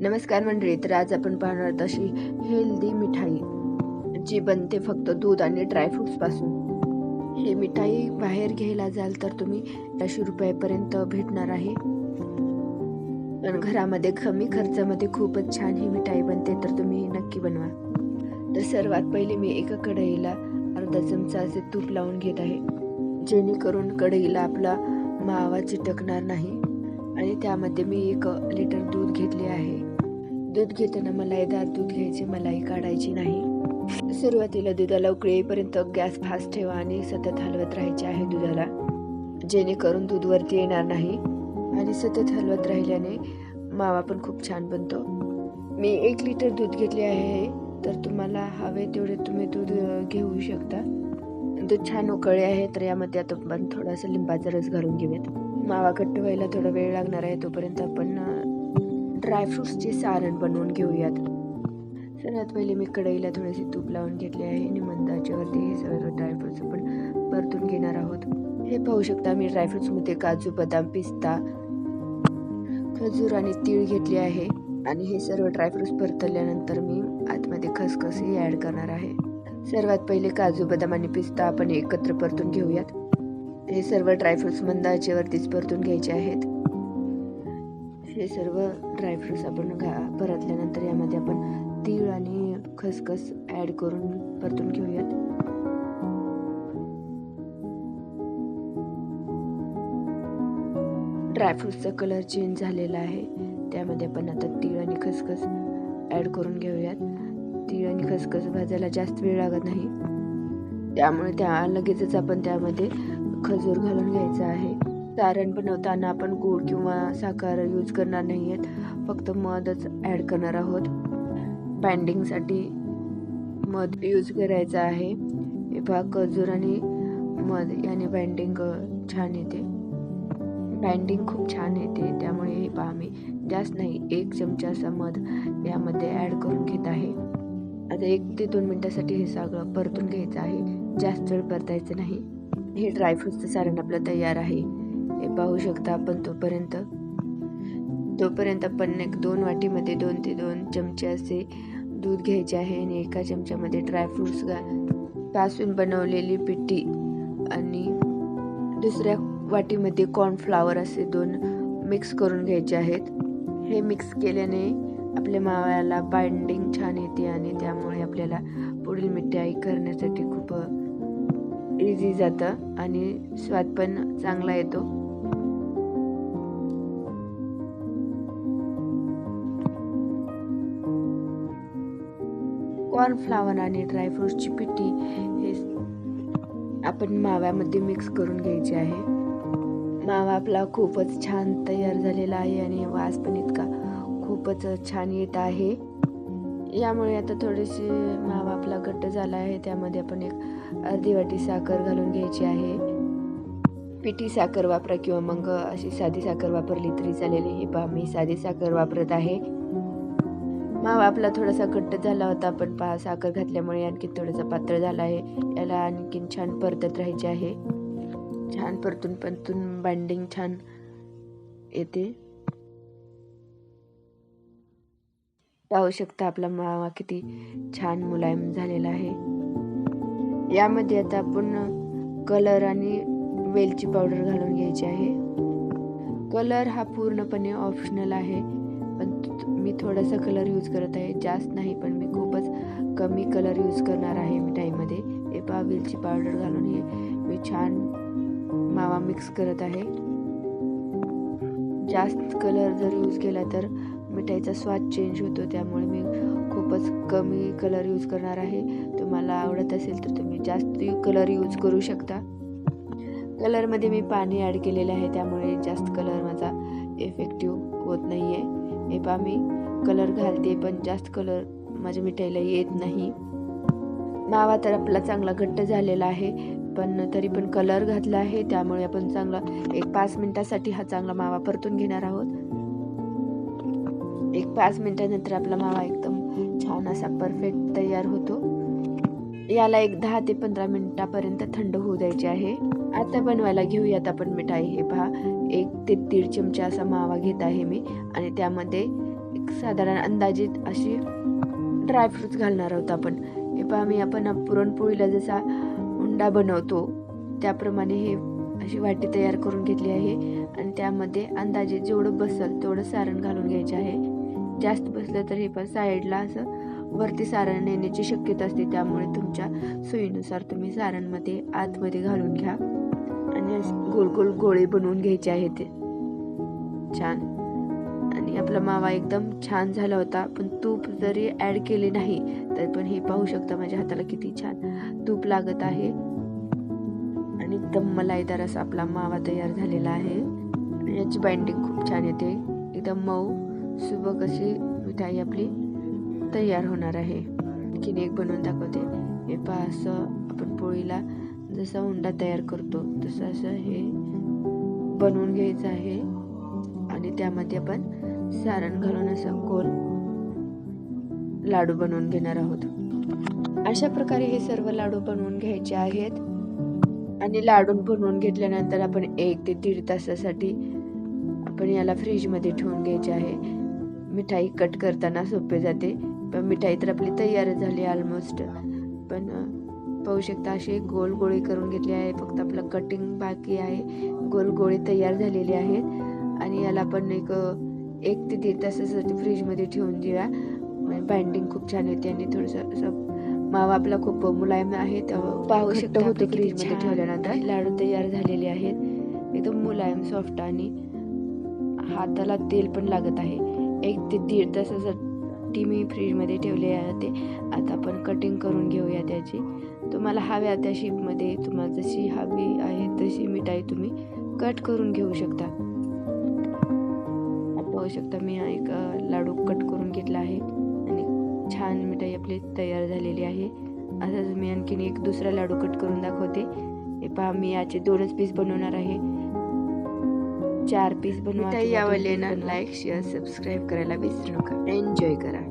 नमस्कार मंडळी तर आज आपण पाहणार तशी हेल्दी मिठाई जी बनते फक्त दूध आणि ड्रायफ्रुट्सपासून. ही मिठाई बाहेर घ्यायला जाल तर तुम्ही चारशे रुपयापर्यंत भेटणार आहे. पण घरामध्ये कमी खर्चामध्ये खूपच छान ही मिठाई बनते तर तुम्ही नक्की बनवा. तर सर्वात पहिले मी एका कढईला अर्धा चमचा असे तूप लावून घेत आहे जेणेकरून कढईला आपला मावा चिटकणार नाही. आणि त्यामध्ये मी एक लिटर दूध घेतले आहे. दूध घेताना मलाईदार दूध घ्यायचे मलाई काढायची नाही. सुरुवातीला दुधाला उकळेपर्यंत गॅस फास्ट ठेवा आणि सतत हलवत राहायचे आहे दुधाला जेणेकरून दूध वरती येणार नाही आणि सतत हलवत राहिल्याने मावा पण खूप छान बनतो. मी एक लिटर दूध घेतले आहे तर तुम्हाला हवे तेवढे तुम्ही दूध घेऊ शकता. दूध छान उकळले आहे तर यामध्ये आता आपण थोडासा लिंबाचा रस घालून घेऊयात. मावा घट्ट व्हायला थोडा वेळ लागणार आहे तोपर्यंत आपण ड्रायफ्रुट्सचे सारण बनवून घेऊयात. सर्वात पहिले मी कढईला थोडेसे तूप लावून घेतले आहे आणि मंदाच्यावरती हे सर्व ड्रायफ्रुट्स आपण परतून घेणार आहोत. हे पाहू शकता मी ड्रायफ्रुट्समध्ये काजू बदाम पिस्ता खजूर आणि तीळ घेतले आहे. आणि हे सर्व ड्रायफ्रुट्स परतल्यानंतर मी आतमध्ये खसखसही ॲड करणार आहे. सर्वात पहिले काजू बदाम आणि पिस्ता आपण एकत्र परतून घेऊयात. हे सर्व ड्रायफ्रुट्स मंद आचेवरतीच परतून घ्यायचे आहेत. हे सर्व ड्रायफ्रुट्स आपण घा परतल्यानंतर यामध्ये आपण तीळ आणि खसखस ॲड करून परतून घेऊयात. ड्रायफ्रुट्सचा कलर चेंज झालेला आहे. त्यामध्ये आपण आता तीळ आणि खसखस ॲड करून घेऊयात. तीळ आणि खसखस भाजायला जास्त वेळ लागत नाही. त्यामुळे त्या लगेचच आपण त्यामध्ये खजूर घालून घ्यायचा आहे. सारण बनवताना आपण गूळ किंवा साखर यूज करणार नाही आहेत फक्त मधच ॲड करणार आहोत. बाइंडिंगसाठी मध यूज करायचं आहे. हे पहा खजूर आणि मध याने बाइंडिंग छान येते. बाइंडिंग खूप छान येते. त्यामुळे हे पहा मी जास्त नाही एक चमचा असा मध यामध्ये ॲड करून घेत आहे. आता एक ते दोन मिनटासाठी हे सगळं परतून घ्यायचं आहे. जास्त वेळ परतायचं नाही. हे ड्रायफ्रुट्सचं सारण आपलं तयार आहे. हे पाहू शकता आपण तोपर्यंत. तोपर्यंत आपण एक दोन वाटीमध्ये दोन ते दोन चमचे असे दूध घ्यायचे आहे आणि एका चमच्यामध्ये ड्रायफ्रूट्स घा पासून बनवलेली पिठी आणि दुसऱ्या वाटीमध्ये कॉर्नफ्लावर असे दोन मिक्स करून घ्यायचे आहेत. हे मिक्स केल्याने आपल्या माव्याला बाइंडिंग छान येते आणि त्यामुळे आपल्याला पुढील मिठाई करण्यासाठी खूप इझी जातं आणि स्वाद पण चांगला येतो. कॉर्नफ्लावर आणि ड्रायफ्रूटची पिठी हे आपण माव्यामध्ये मिक्स करून घ्यायची आहे. मावा आपला खूपच छान तयार झालेला आहे आणि वास पण इतका खूपच छान येत आहे. यामुळे आता थोडेसे मावा आपला घट्ट झाला आहे. त्यामध्ये आपण एक अर्धी वाटी साखर घालून घ्यायची आहे. पिठी साखर वापरा किंवा मग अशी साधी साखर वापरली तरी चालेल. हे पहा मी साधी साखर वापरत आहे. मावा आपला थोडासा घट्ट झाला होता पण पहा साखर घातल्यामुळे आणखी थोडासा पातळ झाला आहे. याला आणखीन छान परतत राहायचे आहे. छान परतून परतून बाइंडिंग छान येते. पाहू शकता आपला मावा किती छान मुलायम झालेला आहे. यामध्ये आता आपण कलर आणि वेलची पावडर घालून घ्यायची आहे. कलर हा पूर्णपणे ऑप्शनल आहे. पण मी थोडासा कलर यूज करत आहे. जास्त नाही पण मी खूपच कमी कलर यूज करणार आहे मिठाईमध्ये हे पा वेलची पावडर घालून हे मी छान मावा मिक्स करत आहे. जास्त कलर जर यूज केला तर मिठाईचा स्वाद चेंज होतो त्यामुळे मी खूपच कमी कलर यूज करणार आहे. तुम्हाला आवडत असेल तर तुम्ही जास्त कलर यूज करू शकता. कलरमध्ये मी पाणी ॲड केलेलं आहे त्यामुळे जास्त कलर माझा इफेक्टिव्ह होत नाही आहे हे पा मी कलर घालते पण जास्त कलर माझ्या मिठाईला येत नाही. मावा तर आपला चांगला घट्ट झालेला आहे पण तरी पण कलर घातला आहे त्यामुळे आपण चांगला एक पाच मिनटासाठी हा चांगला मावा परतून घेणार आहोत. एक पाच मिनटानंतर आपला मावा एकदम छान असा परफेक्ट तयार होतो. याला एक दहा ते पंधरा मिनटापर्यंत थंड होऊ द्यायचे आहे. आता बनवायला घेऊयात आपण मिठाई. हे पहा एक ते दीड चमचा असा मावा घेत आहे मी. आणि त्यामध्ये एक साधारण अंदाजित अशी ड्रायफ्रूट्स घालणार आहोत आपण. हे पहा मी आपण पुरणपोळीला जसा उंडा बनवतो त्याप्रमाणे हे अशी वाटी तयार करून घेतली आहे. आणि त्यामध्ये अंदाजे जेवढं बसल तेवढं सारण घालून घ्यायचे आहे. जास्त बसलं तर हे पण साईडला असं वरती सारण नेण्याची शक्यता असते. त्यामुळे तुमच्या सोयीनुसार तुम्ही सारणमध्ये आतमध्ये घालून घ्या आणि असे गोल गोल गोळे बनवून घ्यायचे आहे ते. छान. आणि आपला मावा एकदम छान झाला होता पण तूप जरी ॲड केले नाही तर पण हे पाहू शकता माझ्या हाताला किती छान तूप लागत आहे. आणि एकदम मलाईदार असा आपला मावा तयार झालेला आहे. याची बाइंडिंग खूप छान येते. एकदम मऊ. सुबक अशी मिठाई आपली तयार होणार आहे. आणखीन एक बनवून दाखवते. हे पहा असं आपण पोळीला जसा उंडा तयार करतो तसं असं हे बनवून घ्यायचं आहे. आणि त्यामध्ये आपण सारण घालून असं गोल लाडू बनवून घेणार आहोत. अशा प्रकारे हे सर्व लाडू बनवून घ्यायचे आहेत. आणि लाडू बनवून घेतल्यानंतर आपण एक ते दीड तासासाठी आपण याला फ्रीजमध्ये ठेवून घ्यायचे आहे. मिठाई कट करताना सोपे जाते. पण मिठाई तर आपली तयार झाली ऑलमोस्ट पण पाहू शकता अशी गोल गोळी करून घेतली आहे. फक्त आपलं कटिंग बाकी आहे. गोल गोळी तयार झालेली आहेत आणि याला आपण एक एक ते दीड तासासाठी फ्रीजमध्ये ठेवून देऊया. बाइंडिंग खूप छान येते आणि थोडंसं असं मावा आपला खूप मुलायम आहे. पाहू शकता होते फ्रीजमध्ये ठेवल्यानंतर. लाडू तयार झालेले आहेत. एकदम मुलायम सॉफ्ट आणि हाताला तेल पण लागत आहे. एक ते दीड तासासाठी मी फ्रीजमध्ये ठेवले आहे. आता आपण कटिंग करून घेऊया त्याची. तुम्हाला हव्या त्या शेपमध्ये तुम्हाला जशी हवी आहे तशी मिठाई तुम्ही कट करून घेऊ शकता. पाहू शकता मी एक लाडू कट करून घेतला आहे. आणि छान मिठाई आपली तयार झालेली आहे. असंच मी आणखीन एक दुसरा लाडू कट करून दाखवते. हे पहा मी याचे दोनच पीस बनवणार आहे. चार पीस बनवा ना लाईक शेअर सबस्क्राईब करायला विसरू नका. एन्जॉय करा.